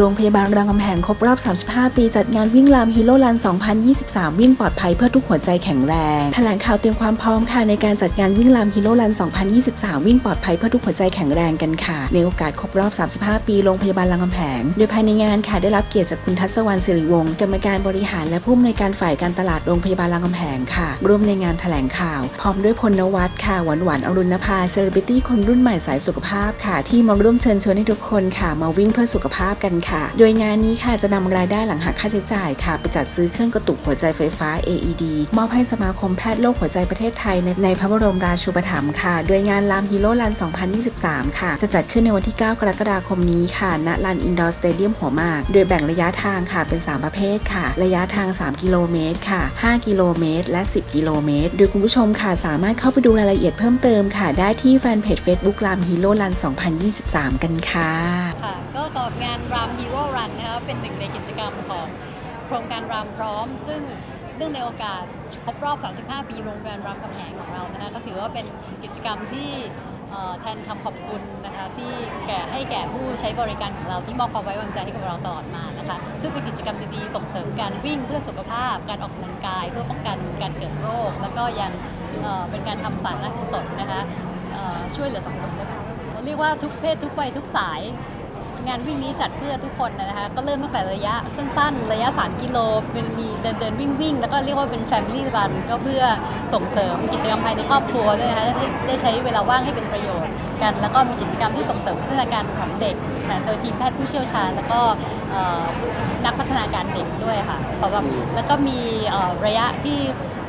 โรงพยาบาลรามคำแหงครบรอบ 35 ปีจัดงานวิ่งลามฮีโร่ลัน 2023 วิ่งปลอดภัยเพื่อทุกหัวใจแข็งแรง แถลงข่าวเตรียมความพร้อมค่ะในการจัดงานวิ่งลามฮีโร่ลัน 2023 วิ่งปลอดภัยเพื่อทุกหัวใจแข็งแรงกันค่ะ ในโอกาสครบรอบ 35 ปีโรงพยาบาลรามคำแหง โดยภายในงานค่ะได้รับเกียรติจากคุณทัศวรรณสิริวงศ์กรรมการบริหารและผู้อำนวยการฝ่ายการตลาดโรงพยาบาลรามคำแหงค่ะ ร่วมในงานแถลงข่าว พร้อมด้วยพลนวัตค่ะหวานหวานอรุณภาเซเลบริตี้คนรุ่นใหม่สายสุขภาพค่ะ ที่มาร่วมเชิญชวนให้ทุกคนค่ะ มาวิ่งเพื่อสุขภาพกันค่ะโดยงานนี้ค่ะจะนำรายได้หลังหักค่าใช้จ่ายค่ะ ไปจัดซื้อเครื่องกระตุกหัวใจไฟฟ้า AED มอบให้สมาคมแพทย์โรคหัวใจประเทศไทยในในพระบรมราชูปถัมภ์ค่ะ โดยงานลามฮีโร่ลัน 2023 ค่ะ จะจัดขึ้นในวันที่ 9 กรกฎาคมนี้ค่ะ ณ ลานอินดอร์สเตเดียมหัวมาก โดยแบ่งระยะทางค่ะเป็น 3 ประเภทค่ะ ระยะทาง 3 กิโลเมตรค่ะ 5 กิโลเมตร และ 10 กิโลเมตร โดยคุณผู้ชมค่ะสามารถเข้าไปดูรายละเอียดเพิ่มเติมค่ะ ได้ที่แฟนเพจ Facebook ลามฮีโร่ลัน 2023 กันค่ะ ค่ะ ก็สำหรับงาน RAM Hero Run นะคะเป็นหนึ่งในกิจกรรมของโครงการ RAM พร้อม ซึ่งเนื่องในโอกาสครบรอบ 35 ปีโรงพยาบาลรามคำแหงของเรานะคะก็ถือว่าเป็นกิจกรรมที่แทนคำขอบคุณนะคะที่แก่ให้แก่ผู้ใช้บริการของเราที่มอบความไว้วางใจให้กับเราตลอดมานะคะซึ่งเป็นกิจกรรมดีๆส่งเสริมการวิ่งเพื่อสุขภาพ การออกกำลังกาย เพื่อป้องกันการเกิดโรค แล้วก็ยังเป็นการทำสารกุศลนะคะช่วยเหลือสังคมด้วยเรียกว่าทุกเพศทุกวัยทุกสาย งานวิ่งนี้จัดเพื่อทุกคนนะคะ ก็เริ่มตั้งแต่ระยะสั้นๆ ระยะ 3 กิโลเป็นมีเดินเดินวิ่งวิ่งแล้วก็เรียกว่าเป็น Family Run ก็เพื่อส่งเสริมกิจกรรมภายในครอบครัวด้วยนะคะได้ได้ใช้เวลาว่างให้เป็นประโยชน์กัน แล้วก็มีกิจกรรมที่ส่งเสริมพัฒนาการของเด็กนะโดยทีมแพทย์ผู้เชี่ยวชาญ แล้วก็เอ่อนักพัฒนาการเด็กด้วยค่ะสำหรับแล้วก็มีเอ่อระยะที่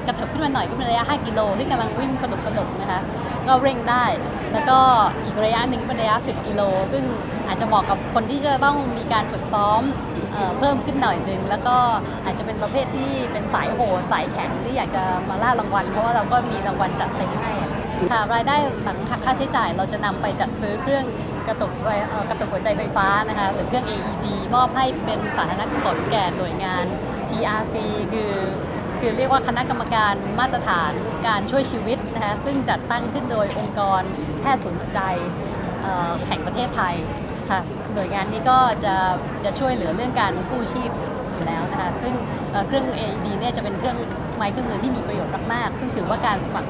กระเถิบขึ้นมาหน่อยก็เป็นระยะ 5 กิโลที่กำลังวิ่งสนุกๆนะคะก็เร่งได้ แล้วก็อีกระยะหนึ่งเป็นระยะ 10 กิโล ซึ่งอาจจะเหมาะกับคนที่จะต้องมีการฝึกซ้อมเอ่อเพิ่มขึ้นหน่อยหนึ่งแล้วก็อาจจะเป็นประเภทที่เป็นสายโหดสายแข็งที่อยากจะมาล่ารางวัล เพราะว่าเราก็มีรางวัลจัดเต็มให้ค่ะรายได้หลังหักค่าใช้จ่าย เราจะนำไปจัดซื้อเครื่องกระตุกไฟเอ่อกระตุกหัวใจไฟฟ้านะคะหรือเครื่อง AED มอบให้เป็นสาธารณกุศลแก่หน่วยงาน TRC คือ คือเรียกว่าคณะกรรมการมาตรฐานการช่วยชีวิตนะคะซึ่งจัดตั้งขึ้นโดยองค์กรแพทย์ศูนย์หัวใจแห่งประเทศไทยค่ะหน่วยงานนี้ก็จะจะช่วยเหลือเรื่องการกู้ชีพอยู่แล้วนะคะซึ่งเครื่อง AED เนี่ยจะเป็นเครื่องไม้เครื่องมือที่มีประโยชน์มากๆซึ่งถือว่าการสมัคร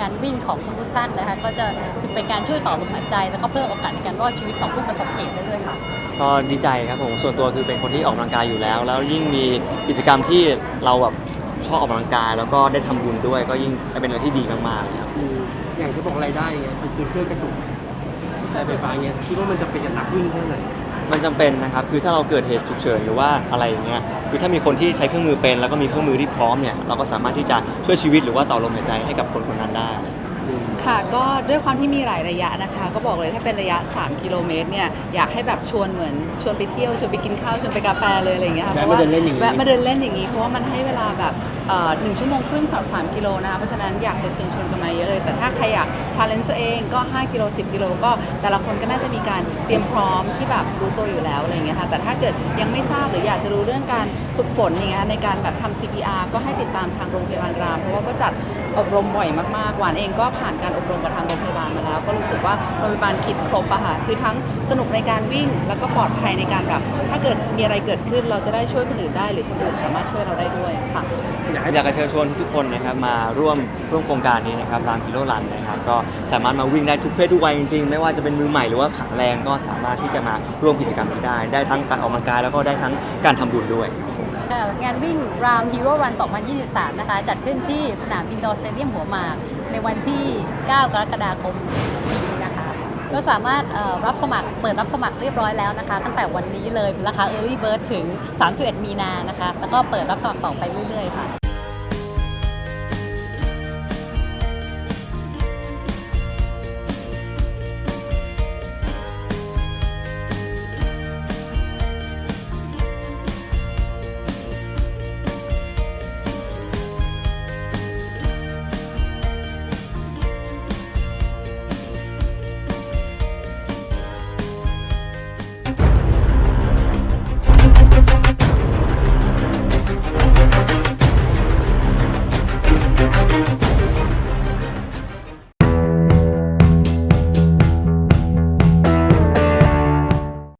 การวิ่งของทุกท่านนะคะก็จะเป็นการช่วยต่อลมหายใจ แล้วก็เพิ่มโอกาสในการรอดชีวิตของผู้ประสบเหตุได้ด้วยค่ะก็ดีใจครับผมส่วนตัวคือเป็นคนที่ออกกำลังกายอยู่แล้ว แล้วยิ่งมีกิจกรรมที่เราแบบ ชอบออกกำลังกาย แล้วก็ได้ทำบุญด้วย ก็ยิ่งเป็นอะไรที่ดีมากๆเลยครับ อืมอย่างที่บอกรายได้ไงคือซื้อเครื่องกระตุกใจไฟฟ้าเงี้ยคิดว่ามันจะเป็นกับนักวิ่งแค่ไหนมันจำเป็นนะครับ คือถ้าเราเกิดเหตุฉุกเฉินหรือว่าอะไรอย่างเงี้ย คือถ้ามีคนที่ใช้เครื่องมือเป็น แล้วก็มีเครื่องมือที่พร้อมเนี่ย เราก็สามารถที่จะช่วยชีวิตหรือว่าต่อลมหายใจให้กับคนคนนั้นได้ ค่ะก็ด้วยความที่มีหลายระยะนะคะ ก็บอกเลยถ้าเป็นระยะ 3 กิโลเมตรเนี่ยอยากให้แบบชวนเหมือนชวนไปเที่ยวชวนไปกินข้าวชวนไปกาแฟเลยอะไรอย่างเงี้ยค่ะแวะมาเดินเล่นอย่างงี้ แวะมาเดินเล่นอย่างนี้เพราะว่ามันให้เวลาแบบเอ่อหนึ่งชั่วโมงครึ่งสำหรับ3กิโลนะคะเพราะฉะนั้นอยากจะเชิญชวนกันมาเยอะเลย แต่ถ้าใครอยากชาเลนจ์ตัวเองก็ 5 กิโล 10 กิโลก็แต่ละคนก็น่าจะมีการเตรียมพร้อมที่แบบรู้ตัวอยู่แล้วอะไรอย่างเงี้ยค่ะแต่ถ้าเกิดยังไม่ทราบหรืออยากจะรู้เรื่องการ ฝึกฝนอย่างเงี้ยในการแบบทำ CPR ก็ให้ติดตามทางโรงพยาบาลราม เพราะว่าก็จัดอบรมบ่อยมากๆ หวานเองก็ผ่านการอบรมกับทางโรงพยาบาลมาแล้ว ก็รู้สึกว่าโรงพยาบาลคิดครบอะค่ะคือทั้งสนุกในการวิ่ง แล้วก็ปลอดภัยในการแบบ ถ้าเกิดมีอะไรเกิดขึ้นเราจะได้ช่วยคนอื่นได้ หรือคนอื่นสามารถช่วยเราได้ด้วยค่ะ อยากให้อยากจะเชิญชวนทุกๆคนนะครับมาร่วมร่วมโครงการนี้นะครับรามกิโลรันนะครับก็สามารถมาวิ่งได้ทุกเพศทุกวัยจริงๆ ไม่ว่าจะเป็นมือใหม่หรือว่าขาแรงก็สามารถที่จะมาร่วมกิจกรรมนี้ได้ ได้ทั้งการออกกำลังกายแล้วก็ได้ทั้งการทำบุญด้วยครับ ผมค่ะงานวิ่งรามฮีโร่วัน 2023 นะคะ จัดขึ้นที่สนามบินดอร์สเตเดียมหัวหมาก ในวันที่ 9 กรกฎาคมนี้นะคะ ก็สามารถรับสมัครเปิดรับสมัครเรียบร้อยแล้วนะคะ ตั้งแต่วันนี้เลยราคา Early Bird ถึง 31 มีนานะคะ แล้วก็เปิดรับสมัครต่อไปเรื่อยๆค่ะ